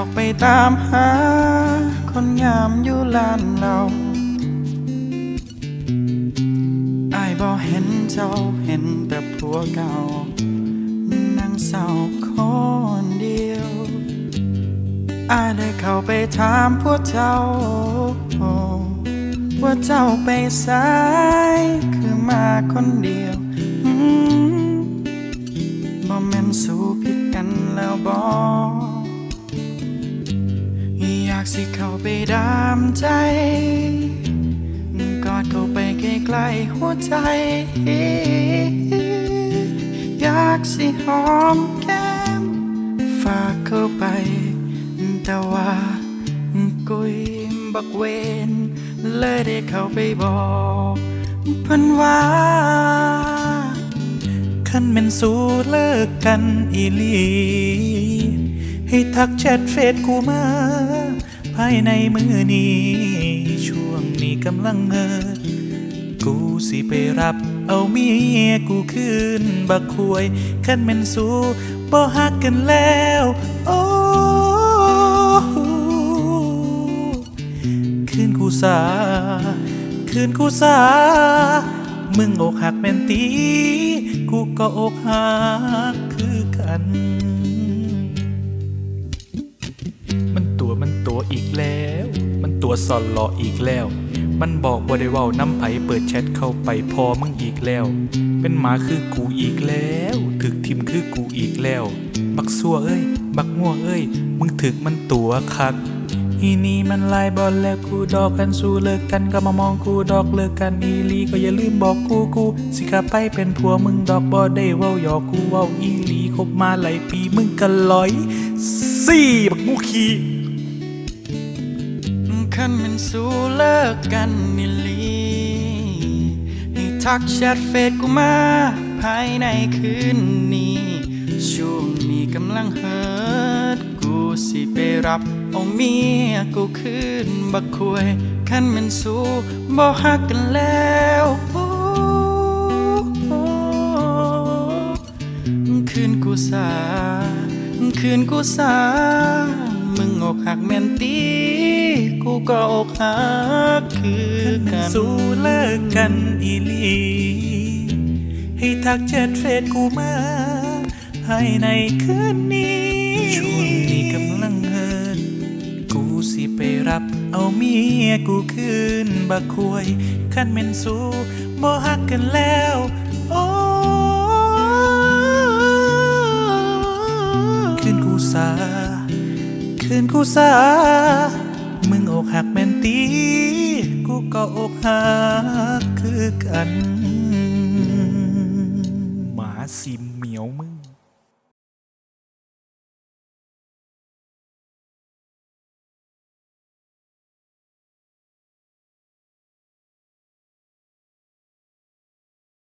อกไปตามหา คนงามอยู่ลานเราอายบ่เห็นเจ้าเห็นแต่ผัวเก่า นั่งเศร้าคนเดียวไอายได้เข้าไปถามพวกเจ้า ว่าเจ้าไปสายคือมาคนเดียวอืมบ่แม่นสู้ผิดกันแล้วบอยากสิเข้าไปดามใจ กอดเข้าไปใกล้ๆหัวใจ อยากสิหอมแก้ม ฝากเข้าไป แต่ว่ากุยบักเวนเลยได้เข้าไปบอกเพิ่นว่าคันเป็นสู้เลิกกันอีหลีให้ทักแชทเฟซกูมา ภายในมือนี้ ช่วงนี้กำลังเงิดกูสิไปรับเอาเมียกูคืนบักควยคันแม่นสู้บ่ฮักกันแล้ว โอ้คืนกูสาคืนกูสา มึงอกหักแม่นตี กูก็อกหักคือกัน ตัวสอนหลออีกแล้ว มันบอกว่าได้เว้าน้ำไผเปิดแชทเข้าไปพอมึงอีกแล้ว เป็นหมาคือกูอีกแล้ว ถึกทิมคือกูอีกแล้ว บักซัวเอ้ย บักง่วเอ้ย มึงถึกมันตัวคักอีนี่มันลายบอลแล้วกูดอกกันสู้เลิกกันก็มามองกูดอกเลิกกันอีลีก็อย่าลืมบอกกูกู สิกลับไปเป็นผัวมึงดอกบอได้เว้าหยอกกูเว้าอีลีคบมาหลายปีมึงกันลอยสี่บักมูขี้ คันมันสู้เลิกกันนี่ลีให้ทักแชทเฟซกูมา ภายในคืนนี้ ช่วงนี้กำลังเฮิดกูสิไปรับเอาเมียกูคืนบักควยคันมันสู้บ่ฮักกันแล้วโอ้คืนกูสาคืนกูสา อกหักแม่นตีกูก็อกหักคือกันสู้เลิกกันอีหลีให้ทักแชทเฟซกูมาภายในคืนนี้ช่วงนี้กำลังเฮินกูสิไปรับเอาเมียกูคืนบักควยคันแม่นสู้บ่ฮักกันแล้วูสา มึงอกหักแม่นตี กูก็อกหักคือกัน หมาสิมเหมียวมึง